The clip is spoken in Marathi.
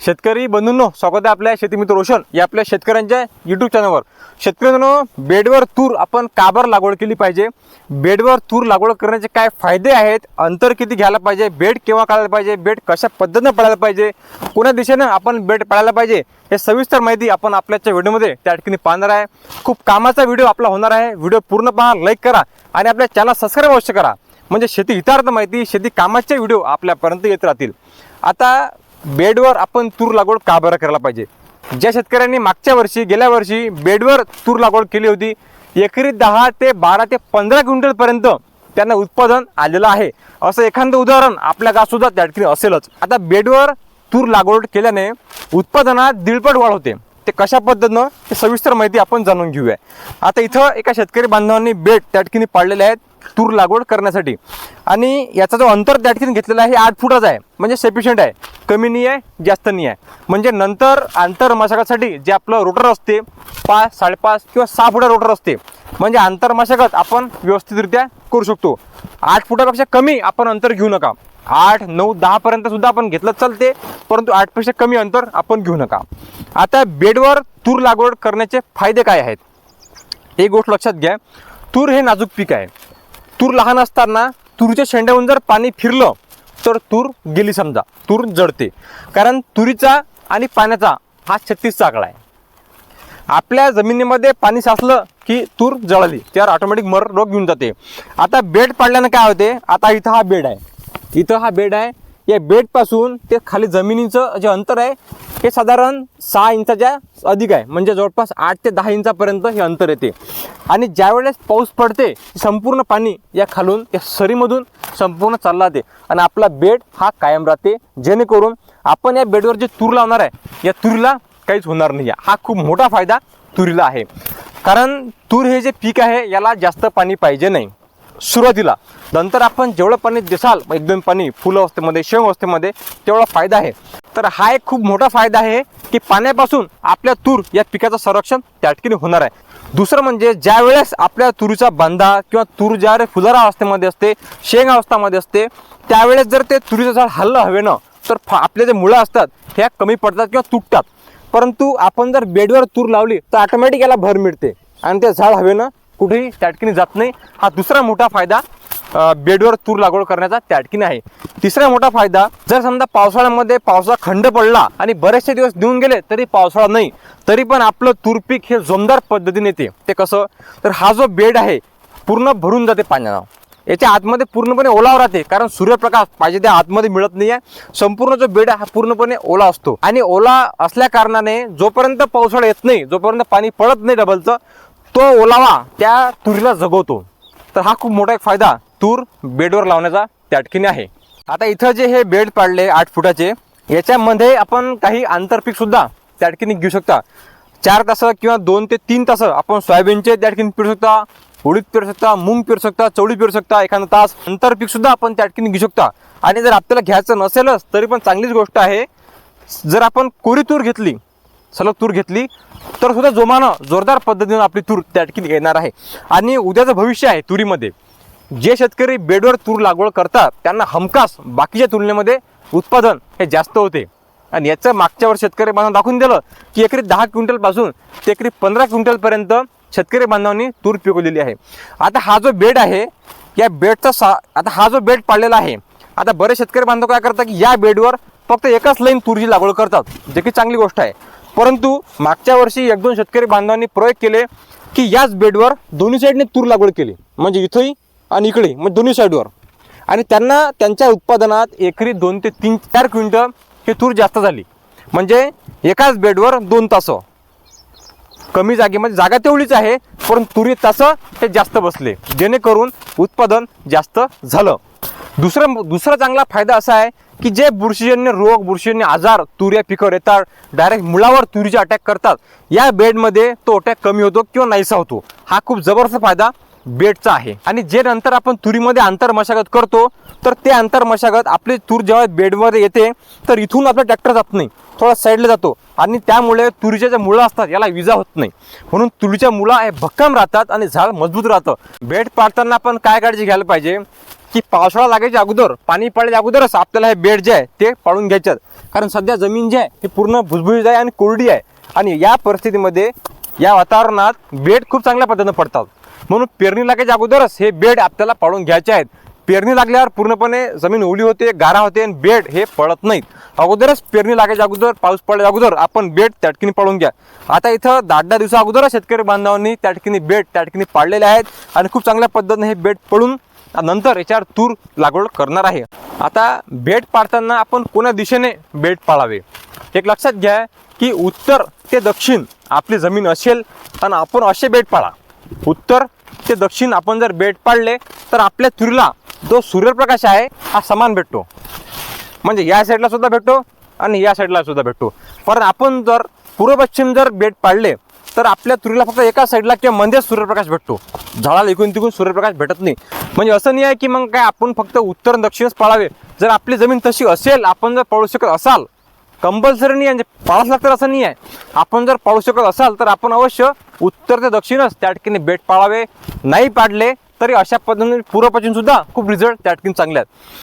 शेतकरी बंधूंनो स्वागत आहे आपल्या शेतीमित्र रोशन या आपल्या शेतकऱ्यांच्या युट्यूब चॅनलवर शेतकऱ्यांनो बेडवर तूर आपण काबर लागवड केली पाहिजे? बेडवर तूर लागवड करण्याचे काय फायदे आहेत? अंतर किती घ्यायला पाहिजे? बेड केव्हा काढायला पाहिजे? बेड कशा पद्धतीनं पडायला पाहिजे? कोण्या दिशेनं आपण बेड पडायला पाहिजे? हे सविस्तर माहिती आपण आपल्याच्या व्हिडिओमध्ये त्या ठिकाणी पाहणार आहे. खूप कामाचा व्हिडिओ आपला होणार आहे. व्हिडिओ पूर्ण पहा लाईक करा आणि आपल्या चॅनल सबस्क्राईब अवश्य करा. म्हणजे शेती हितार्थ माहिती शेती कामाचे व्हिडिओ आपल्यापर्यंत येत राहतील. आता बेडवर आपण तूर लागवड का बरं करायला पाहिजे? ज्या शेतकऱ्यांनी मागच्या वर्षी गेल्या वर्षी बेडवर तूर लागवड केली होती एकरी दहा ते बारा ते पंधरा क्विंटलपर्यंत त्यांना उत्पादन आलेलं आहे. असं एखादं उदाहरण आपल्या गावसुद्धा त्या ठिकाणी असेलच. आता बेडवर तूर लागवड केल्याने उत्पादनात दीडपट वाढ होते. ते कशा पद्धतीनं ते सविस्तर माहिती आपण जाणून घेऊया. आता इथं एका शेतकरी बांधवांनी बेड त्या ठिकाणी पाडलेले आहेत तूर लागवड करण्यासाठी. आणि याचा जो अंतर त्या ठिकाणी घेतलेला आहे हे आठ फुटाचा आहे. म्हणजे सफिशियंट आहे. कमी नाही आहे जास्त नाही आहे. म्हणजे नंतर आंतर मशागतसाठी जे आपलं रोटर असते पाच साडेपाच किंवा सहा फुटा रोटर असते. म्हणजे आंतर मशागत आपण व्यवस्थितरित्या करू शकतो. आठ फुटापेक्षा कमी आपण अंतर घेऊ नका. आठ नऊ दहापर्यंत सुद्धा आपण घेतलं चालते परंतु आठपेक्षा कमी अंतर आपण घेऊ नका. आता बेडवर तूर लागवड करण्याचे फायदे काय आहेत? एक गोष्ट लक्षात घ्या. तूर हे नाजूक पीक आहे. तूर लहान असताना तुरीच्या शेंड्याहून जर पाणी फिरलं तर तूर गेली समजा. तूर जळते. कारण तुरीचा आणि पाण्याचा हा छत्तीसचा आकडा आहे. आपल्या जमिनीमध्ये पाणी साचलं की तूर जळाली त्यावर ऑटोमॅटिक मर रोग घेऊन जाते. आता बेड पाडल्यानं काय होते? आता इथं हा बेड आहे. इथं हा बेड आहे. या बेडपासून ते खाली जमिनीचं जे अंतर आहे हे साधारण सहा इंचाच्या अधिक आहे. म्हणजे जवळपास आठ ते दहा इंचापर्यंत हे अंतर येते. आणि ज्यावेळेस पाऊस पडते संपूर्ण पाणी या खालून या सरीमधून संपूर्ण चालला जाते. आणि आपला बेड हा कायम राहते. जेणेकरून आपण या बेडवर जे तूर लावणार आहे या तुरीला काहीच होणार नाही हा खूप मोठा फायदा तुरीला आहे. कारण तूर हे जे पीक आहे याला जास्त पाणी पाहिजे नाही. सुरुवातीला नंतर आपण जेवढं पाणी देसाल एक दोन पाणी फुल अवस्थेमध्ये शेंग अवस्थेमध्ये तेवढा फायदा आहे. तर हा एक खूप मोठा फायदा आहे की पाण्यापासून आपल्या तूर या पिकाचं संरक्षण त्या ठिकाणी होणार आहे. दुसरं म्हणजे ज्या वेळेस आपल्या तुरीचा बांधा किंवा तूर ज्या फुलारा अवस्थेमध्ये असते शेंग अवस्थामध्ये असते त्यावेळेस जर ते तुरीचं झाड हल्लं हवेनं तर फा- आपले जे मुळं असतात ह्या कमी पडतात किंवा तुटतात. परंतु आपण जर बेडवर तूर लावली तर ऑटोमॅटिक याला भर मिळते. आणि ते झाड हवेनं कुठेही त्या जात नाही. हा दुसरा मोठा फायदा बेडवर तूर लागवड करण्याचा त्या आहे. तिसरा मोठा फायदा जर समजा पावसाळ्यामध्ये पावसा खंड पडला आणि बरेचसे दिवस देऊन गेले तरी पावसाळा नाही तरी पण आपलं तूर पीक हे जोमदार पद्धतीने येते. ते कसं? तर हा जो बेड आहे पूर्ण भरून जाते पाण्यानं. याच्या आतमध्ये पूर्णपणे ओलावा राहते कारण सूर्यप्रकाश पाहिजे त्या आतमध्ये मिळत नाही आहे संपूर्ण जो बेड आहे हा पूर्णपणे ओला असतो. आणि ओला असल्या कारणाने जोपर्यंत पावसाळा येत नाही जोपर्यंत पाणी पडत नाही डबलचं तो ओलावा त्या तुरीला जगवतो. तर हा खूप मोठा एक फायदा तूर बेडवर लावण्याचा त्या आहे. आता इथं जे हे बेड पाडले आठ फुटाचे याच्यामध्ये आपण काही आंतरपीक सुद्धा त्या घेऊ शकता. चार तास किंवा दोन ते तीन तास आपण सोयाबीनचे त्या ठिकाणी पिरू शकता उडीद पेरू शकता मूंग पेरू शकता चवळी पेरू शकता एखादा तास आंतरपीक सुद्धा आपण त्या घेऊ शकता. आणि जर आपल्याला घ्यायचं नसेलच तरी पण चांगलीच गोष्ट आहे. जर आपण कोरी तूर घेतली सलग तूर घेतली तर सुद्धा जोमानं जोरदार पद्धतीनं आपली तूर त्या ठिकाणी येणार आहे. आणि उद्याचं भविष्य आहे तुरीमध्ये. जे शेतकरी बेडवर तूर लागवड करतात त्यांना हमखास बाकीच्या तुलनेमध्ये उत्पादन हे जास्त होते. आणि याचं मागच्या वर्ष शेतकरी बांधव दाखवून दिलं की एकरी दहा क्विंटलपासून ते एकरी पंधरा क्विंटलपर्यंत शेतकरी बांधवांनी तूर पिकवलेली आहे. आता हा जो बेड आहे या बेडचा सा आता हा जो बेड पाडलेला आहे आता बरेच शेतकरी बांधव काय करतात की या बेडवर फक्त एकाच लाईन तुरीची लागवड करतात जे की चांगली गोष्ट आहे. परंतु मागच्या वर्षी एक दोन शेतकरी बांधवांनी प्रयोग केले की याच बेडवर दोन्ही साईडने तूर लागवड केली. म्हणजे इथंही आणि इकडे म्हणजे दोन्ही साईडवर. आणि त्यांना त्यांच्या उत्पादनात एकरी दोन ते तीन चार क्विंटल हे तूर जास्त झाली. म्हणजे एकाच बेडवर दोन तास. कमी जागेमध्ये म्हणजे जागा तेवढीच आहे परंतु तुरी तासं हे जास्त बसले. जेणेकरून उत्पादन जास्त झालं. दुसरं दुसरा चांगला फायदा असा आहे की जे बुरशीजन्य रोग बुरशीजन्य आजार तुऱ्या या पिकावर येतात डायरेक्ट मुळावर तुरीचे अटॅक करतात. या बेडमध्ये तो अटॅक कमी होतो किंवा नाहीसा होतो. हा खूप जबरदस्त फायदा बेडचा आहे. आणि जे नंतर आपण तुरीमध्ये आंतर मशागत करतो तर ते आंतर मशागत आपली तूर जेव्हा बेडमध्ये येते तर इथून आपला ट्रॅक्टर जात नाही. थोडा साईडला जातो. आणि त्यामुळे तुरीच्या ज्या मुळं असतात याला विजा होत नाही. म्हणून तुरीच्या मुळा हे भक्कम राहतात आणि झाड मजबूत राहतं. बेड पाडताना आपण काय काळजी घ्यायला पाहिजे? की पावसाळा लागायच्या अगोदर पाणी पडल्याच्या अगोदरच आपल्याला हे बेड जे आहे ते पाळून घ्यायच्यात कारण सध्या जमीन जी आहे ती पूर्ण भुसभुशीत आहे आणि कोरडी आहे. आणि या परिस्थितीमध्ये या वातावरणात बेड खूप चांगल्या पद्धतीनं पडतात. म्हणून पेरणी लागायच्या अगोदरच हे बेड आपल्याला पाळून घ्यायचे आहेत. पेरणी लागल्यावर पूर्णपणे जमीन ओली होते गारा होते आणि बेड हे पडत नाहीत. अगोदरच पेरणी लागायच्या अगोदर पाऊस पडल्या अगोदर आपण बेड त्या ठिकाणी पाळून घ्या. आता इथं दहा दहा दिवसा अगोदरच शेतकरी बांधवांनी त्या ठिकाणी बेड त्या ठिकाणी पाडलेले आहेत आणि खूप चांगल्या पद्धतीने हे बेड पडून नंतर याच्यावर तूर लागवड करणार आहे. आता बेड पाडताना आपण कोण्या दिशेने बेड पाळावे? एक लक्षात घ्या की उत्तर ते दक्षिण आपली जमीन असेल आणि आपण असे बेड पाळा. उत्तर ते दक्षिण आपण जर बेड पाडले तर आपल्या तुरीला जो सूर्यप्रकाश आहे हा समान भेटतो. म्हणजे या साईडला सुद्धा भेटतो आणि या साईडला सुद्धा भेटतो. पण आपण जर पूर्व पश्चिम जर बेड पाडले तर आपल्या तुरीला फक्त एका साईडला किंवा मध्येच सूर्यप्रकाश भेटतो. झाडाला इकडून तिकडून सूर्यप्रकाश भेटत नाही. म्हणजे असं नाही आहे की मग काय आपण फक्त उत्तर दक्षिणच पाळावे. जर आपली जमीन तशी असेल आपण जर पाळू शकत असाल कंपल्सरी नाही आहे म्हणजे पाळाच लागतं असं नाही आहे. आपण जर पाळू शकत असाल तर आपण अवश्य उत्तर ते दक्षिणच त्या ठिकाणी बेट पाळावे. नाही पाडले तरी अशा पद्धतीने पूर्व सुद्धा खूप रिझल्ट त्या ठिकाणी चांगले आहेत.